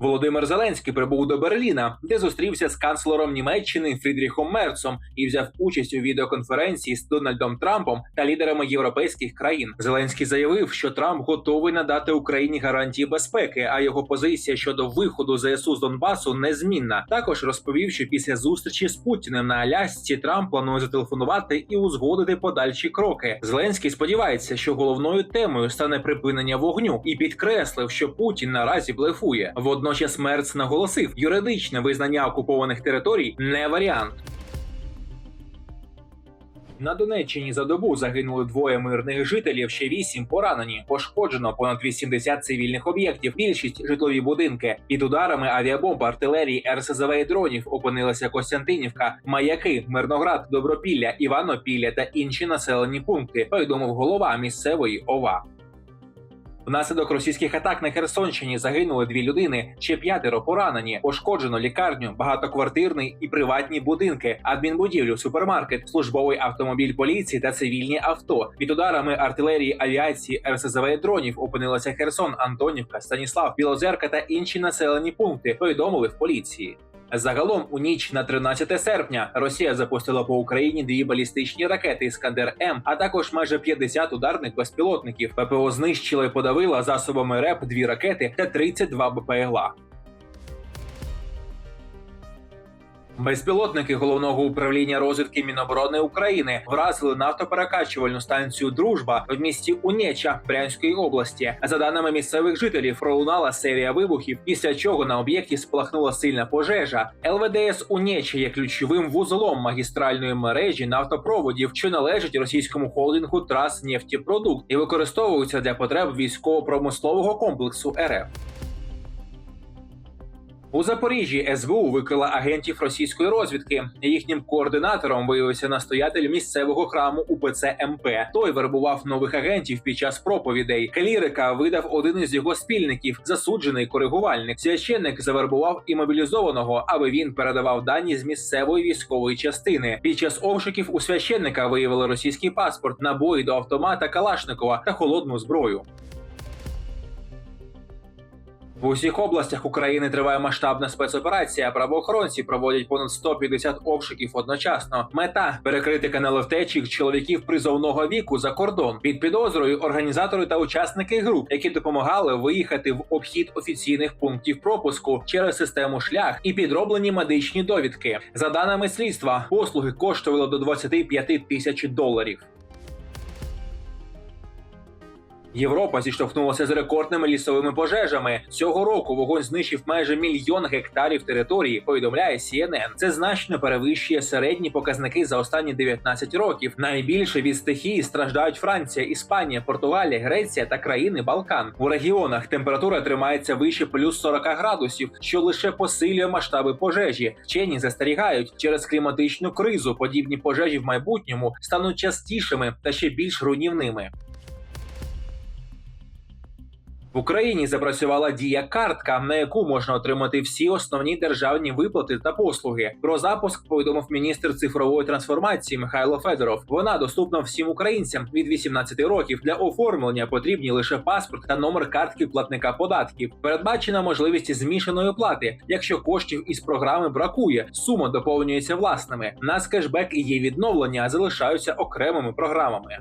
Володимир Зеленський прибув до Берліна, де зустрівся з канцлером Німеччини Фрідріхом Мерцом і взяв участь у відеоконференції з Дональдом Трампом та лідерами європейських країн. Зеленський заявив, що Трамп готовий надати Україні гарантії безпеки, а його позиція щодо виходу ЗСУ з Донбасу незмінна. Також розповів, що після зустрічі з Путіним на Алясці Трамп планує зателефонувати і узгодити подальші кроки. Зеленський сподівається, що головною темою стане припинення вогню, і підкреслив, що Путін наразі блефує. Водночас Мерц наголосив, юридичне визнання окупованих територій не варіант. На Донеччині за добу загинули двоє мирних жителів, ще вісім поранені. Пошкоджено понад 80 цивільних об'єктів. Більшість житлові будинки. Під ударами авіабомб, артилерії, РСЗВ і дронів опинилася Костянтинівка, Маяки, Мирноград, Добропілля, Іванопілля та інші населені пункти. Повідомив голова місцевої ОВА. Внаслідок російських атак на Херсонщині загинули дві людини, ще п'ятеро поранені. Пошкоджено лікарню, багатоквартирний і приватні будинки, адмінбудівлю, супермаркет, службовий автомобіль поліції та цивільні авто. Під ударами артилерії, авіації, РСЗВ дронів опинилися Херсон, Антонівка, Станіслав, Білозерка та інші населені пункти. Повідомили в поліції. Загалом у ніч на 13 серпня Росія запустила по Україні дві балістичні ракети Іскандер М, а також майже 50 ударних безпілотників. ППО знищила і подавила засобами РЕП дві ракети та 32 БПЛА. Безпілотники головного управління розвідки Міноборони України вразили нафтоперекачувальну станцію Дружба в місті Унеча Брянської області. За даними місцевих жителів, пролунала серія вибухів, після чого на об'єкті спалахнула сильна пожежа. ЛВДС Унеча є ключовим вузлом магістральної мережі нафтопроводів, що належить російському холдингу Транснефтепродукт і використовуються для потреб військово-промислового комплексу РФ. У Запоріжжі СБУ викрила агентів російської розвідки. Їхнім координатором виявився настоятель місцевого храму УПЦ МП. Той вербував нових агентів під час проповідей. Клірика видав один із його спільників, засуджений коригувальник. Священник завербував і мобілізованого, аби він передавав дані з місцевої військової частини. Під час обшуків у священника виявили російський паспорт, набої до автомата Калашникова та холодну зброю. В усіх областях України триває масштабна спецоперація. Правоохоронці проводять понад 150 обшуків одночасно. Мета перекрити канали втечі чоловіків призовного віку за кордон. Під підозрою організатори та учасники груп, які допомагали виїхати в обхід офіційних пунктів пропуску через систему шлях і підроблені медичні довідки. За даними слідства, послуги коштували до 25 тисяч доларів. Європа зіштовхнулася з рекордними лісовими пожежами. Цього року вогонь знищив майже мільйон гектарів території. Повідомляє CNN. Це значно перевищує середні показники за останні 19 років. Найбільше від стихії страждають Франція, Іспанія, Португалія, Греція та країни Балкан. У регіонах температура тримається вище плюс 40 градусів, що лише посилює масштаби пожежі. Вчені застерігають через кліматичну кризу. Подібні пожежі в майбутньому стануть частішими та ще більш руйнівними. В Україні запрацювала дія картка, на яку можна отримати всі основні державні виплати та послуги. Про запуск повідомив міністр цифрової трансформації Михайло Федоров. Вона доступна всім українцям від 18 років. Для оформлення потрібні лише паспорт та номер картки платника податків. Передбачена можливість змішаної оплати. Якщо коштів із програми бракує, сума доповнюється власними. Нас кешбек і є відновлення залишаються окремими програмами.